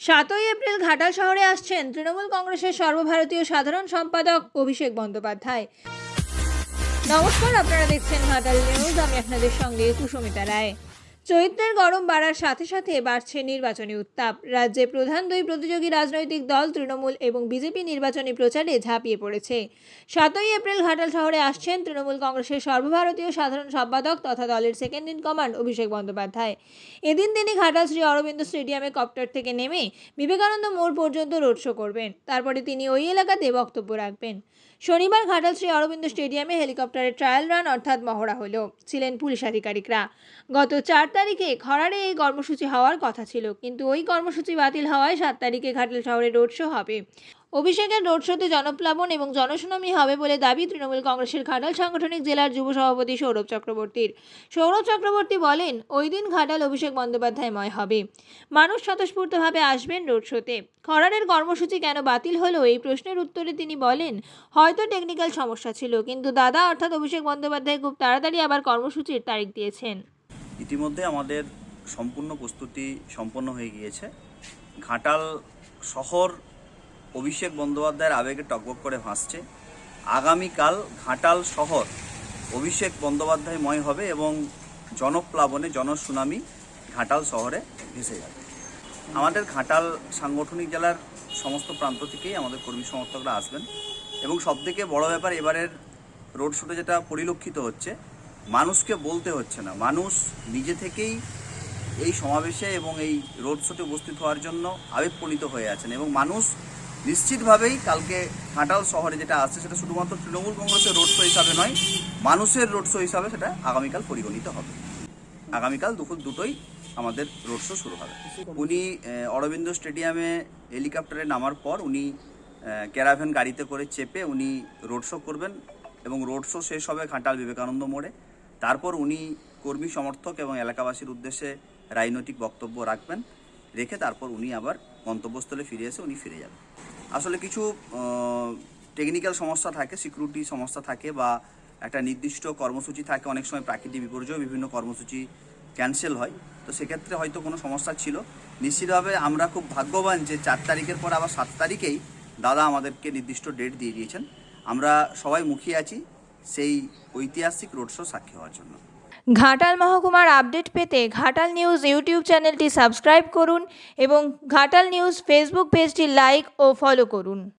সাতই এপ্রিল ঘাটাল শহরে আসছেন তৃণমূল কংগ্রেসের সর্বভারতীয় সাধারণ সম্পাদক অভিষেক বন্দ্যোপাধ্যায়। নমস্কার, আপনারা দেখছেন ঘাটাল নিউজ। আমি আপনাদের সঙ্গে কুসুমিতা রায়। চৈত্রের গরম বাড়ার সাথে সাথে বাড়ছে নির্বাচনী উত্তাপ। রাজ্যে প্রধান দুই প্রতিযোগী রাজনৈতিক দল, তৃণমূল এবং বিজেপি নির্বাচনী প্রচারে ঝাঁপিয়ে পড়েছে। সাতই এপ্রিল ঘাটাল শহরে আসছেন তৃণমূল কংগ্রেসের সর্বভারতীয় সাধারণ সম্পাদক তথা দলের second in command Abhishek Bandyopadhyay. এদিন তিনি ঘাটাল শ্রী অরবিন্দ স্টেডিয়ামে কপ্টার থেকে নেমে বিবেকানন্দ মোড় পর্যন্ত রোড শো করবেন। তারপরে তিনি ওই এলাকাতে বক্তব্য রাখবেন। শনিবার ঘাটাল শ্রী অরবিন্দ স্টেডিয়ামে হেলিকপ্টারের ট্রায়াল রান অর্থাৎ মহড়া হলো। ছিলেন পুলিশ আধিকারিকরা। গত চার তারিখে খরারে এই কর্মসূচি হওয়ার কথা ছিল, কিন্তু ওই কর্মসূচি বাতিল হওয়ায় সাত তারিখে ঘাটাল শহরে রোড শো হবে। অভিষেকের রোড শোতে জনপ্লাবন এবং জনশুনানি হবে বলে দাবি তৃণমূল কংগ্রেসের ঘাটাল সাংগঠনিক জেলার যুব সভাপতি সৌরভ চক্রবর্তীর। সৌরভ চক্রবর্তী বলেন, ওই দিন ঘাটাল অভিষেক বন্দ্যোপাধ্যায়ময় হবে। মানুষ স্বতঃস্ফূর্তভাবে আসবেন রোড শোতে। খরারের কর্মসূচি কেন বাতিল হলো এই প্রশ্নের উত্তরে তিনি বলেন, হয়তো টেকনিক্যাল সমস্যা ছিল, কিন্তু দাদা অর্থাৎ অভিষেক বন্দ্যোপাধ্যায় খুব তাড়াতাড়ি আবার কর্মসূচির তারিখ দিয়েছেন। ইতিমধ্যে আমাদের সম্পূর্ণ প্রস্তুতি সম্পন্ন হয়ে গিয়েছে। ঘাটাল শহর অভিষেক বন্দ্যোপাধ্যায়ের আবেগে টকবক করে ভাসছে। আগামীকাল ঘাটাল শহর অভিষেক বন্দ্যোপাধ্যায়ময় হবে এবং জনপ্লাবনে জনসুনামি ঘাটাল শহরে ভেসে যাবে। আমাদের ঘাটাল সাংগঠনিক জেলার সমস্ত প্রান্ত থেকেই আমাদের কর্মী সমর্থকরা আসবেন। এবং সবথেকে বড় ব্যাপার, এবারের রোড শোতে যেটা পরিলক্ষিত হচ্ছে মানুষকে বলতে হচ্ছে না। মানুষ নিজে থেকেই এই সমাবেশে এবং এই রোড শোতে উপস্থিত হওয়ার জন্য আবেগপ্রণীত হয়ে আছেন এবং মানুষ নিশ্চিতভাবেই কালকে ঘাটাল শহরে যেটা আছে সেটা শুধুমাত্র তৃণমূল কংগ্রেসের রোড শো হিসাবে নয়, মানুষের রোড শো হিসাবে সেটা আগামীকাল পরিগণিত হবে। আগামীকাল দুপুর দুটোই আমাদের রোড শো শুরু হবে। উনি অরবিন্দ স্টেডিয়ামে হেলিকপ্টারে নামার পর উনি ক্যারাভ্যান গাড়িতে করে চেপে উনি রোড শো করবেন এবং রোড শো শেষ হবে ঘাটাল বিবেকানন্দ মোড়ে। তারপর উনি কর্মী সমর্থক এবং এলাকাবাসীর উদ্দেশ্যে রাজনৈতিক বক্তব্য রাখবেন, রেখে তারপর উনি আবার গন্তব্যস্থলে ফিরে এসে উনি ফিরে যাবেন। আসলে কিছু টেকনিক্যাল সমস্যা থাকে সিকিউরিটি সমস্যা থাকে বা একটা নির্দিষ্ট কর্মসূচি থাকে, অনেক সময় প্রাকৃতিক বিপর্যয় বিভিন্ন কর্মসূচি ক্যান্সেল হয়। তো সেক্ষেত্রে হয়তো কোনো সমস্যা ছিল। নিশ্চিতভাবে আমরা খুব ভাগ্যবান যে চার তারিখের পর আবার সাত তারিখেই দাদা আমাদেরকে নির্দিষ্ট ডেট দিয়ে দিয়েছেন। আমরা সবাই মুখিয়ে আছি। সেই ঐতিহাসিক রোড শো সাক্ষী হওয়ার জন্য। ঘাটাল মহকুমার আপডেট পেতে ঘাটাল নিউজ ইউটিউব চ্যানেলটি সাবস্ক্রাইব করুন এবং ঘাটাল নিউজ ফেসবুক পেজটি লাইক ও ফলো করুন।